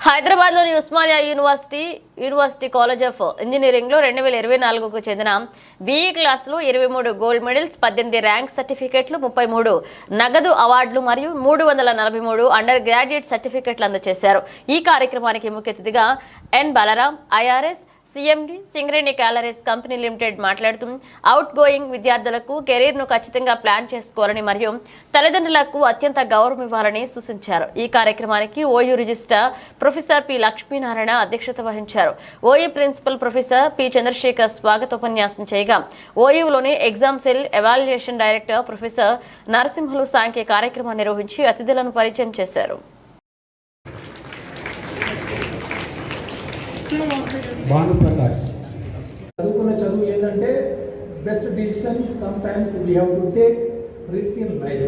హైదరాబాద్లోని Osmania university university college of ఇంజనీరింగ్లో రెండు వేల ఇరవై నాలుగుకు చెందిన బీఈ క్లాసులో ఇరవై మూడు గోల్డ్ మెడల్స్ పద్దెనిమిది ర్యాంక్ సర్టిఫికెట్లు ముప్పై మూడు నగదు అవార్డులు మరియు మూడు వందల నలభై మూడు అండర్ గ్రాడ్యుయేట్ సర్టిఫికెట్లు అందజేశారు. ఈ కార్యక్రమానికి ముఖ్య అతిథిగా N. Balram IRS CMD Singareni collieries company limited మాట్లాడుతూ అవుట్ గోయింగ్ విద్యార్థులకు కెరీర్ను ఖచ్చితంగా ప్లాన్ చేసుకోవాలని మరియు తల్లిదండ్రులకు అత్యంత గౌరవం ఇవ్వాలని సూచించారు. ఈ కార్యక్రమానికి OU registrar professor P Lakshminarayana అధ్యక్షత వహించారు. OU principal professor P Chandrashekar స్వాగతోపన్యాసం చేయగా ఓయూలోని exam cell evaluation director professor Narasimhulu సాంఖ్య కార్యక్రమాన్ని నిర్వహించి అతిథులను పరిచయం చేశారు. భానుప్రకాష్. చదువుకున్న చదువు ఏంటంటే best decision sometimes we have to take risk in life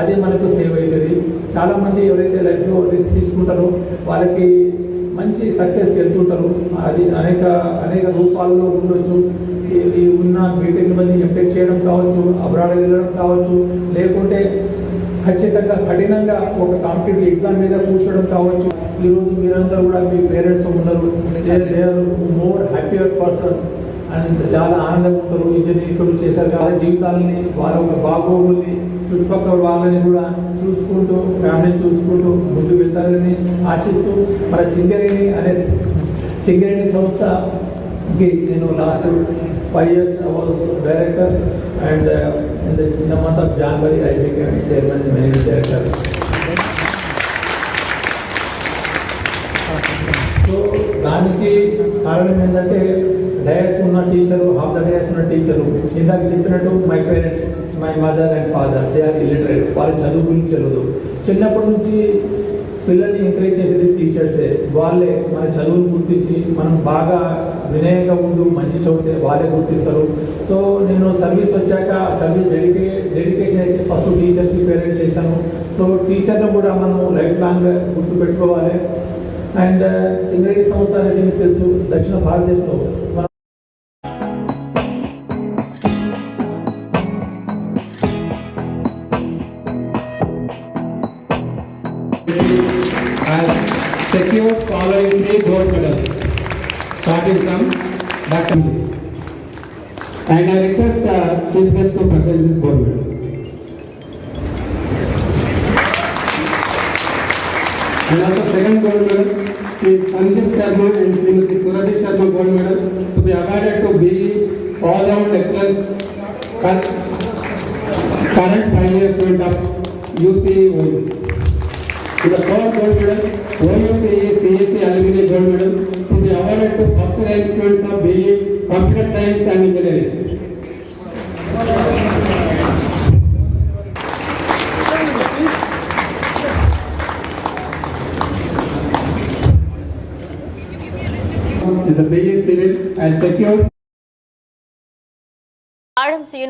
అదే మనకు సేవ్ అవుతుంది చాలా మంది ఎవరైతే లైఫ్లో రిస్క్ తీసుకుంటారో వాళ్ళకి మంచి సక్సెస్ వెళ్తుంటారు. అది అనేక అనేక రూపాల్లో ఉండొచ్చు. ఉన్న బీటెక్ మంది ఎంటెక్ చేయడం కావచ్చు అబ్రాడ్ వెళ్ళడం కావచ్చు. లేకుంటే ఖచ్చితంగా కఠినంగా ఒక కాంపిటేటివ్ ఎగ్జామ్ మీద కూర్చోవడం కావచ్చు. ఈరోజు మీరందరూ కూడా మీ పేరెంట్స్తో ఉన్నారు. మోర్ హ్యాపీయర్ పర్సన్ అండ్ చాలా ఆనందంగా ఉంటారు. ఇంజనీరింగ్ చేశారు వాళ్ళ జీవితాలని వాళ్ళ ఒక బాగోగుల్ని చుట్టుపక్కల వాళ్ళని కూడా చూసుకుంటూ ఫ్యామిలీని చూసుకుంటూ ముందుకు వెళ్తారని ఆశిస్తూ మన సింగరేణి అనే సింగరేణి నేను last five years was director and in the in the month of January I became chairman managing director so దానికి కారణం ఏంటంటే డయస్ ఉన్న టీచరు హాఫ్ ద డయస్ ఉన్న టీచరు ఇందాక చెప్పినట్టు my parents my mother and father they are illiterate వారి చదువు గురించి తెలియదు చిన్నప్పటి నుంచి పిల్లల్ని ఎంకరేజ్ చేసేది టీచర్సే వాళ్ళే మన చదువును గుర్తించి మనం బాగా వినయంగా ఉండు మంచి చదివితే వాళ్ళే గుర్తిస్తారు. సో నేను సర్వీస్ వచ్చాక సర్వీస్ డెడికే డెడికేషన్ అయితే ఫస్ట్ టీచర్స్కి పేరెంట్స్ చేశాను. సో టీచర్ను కూడా మనం లైఫ్ లాంగ్ గుర్తుపెట్టుకోవాలి. అండ్ సింగరేణి సంస్థ అనేది మీకు తెలుసు దక్షిణ భారతదేశంలో మన has secured following three gold medals, starting from Dr. And I request the chief guest to present this gold medal. And also second gold medal, Sri Sanjit Sharma and Srimati Surati Sharma gold medal to be awarded to BE all round excellence current five year student of UCE the first gold medal, OUCA, CSA alumni gold medal to be awarded to first rank students of BE Computer Science and Engineering. The BE Civil and Secure. RMC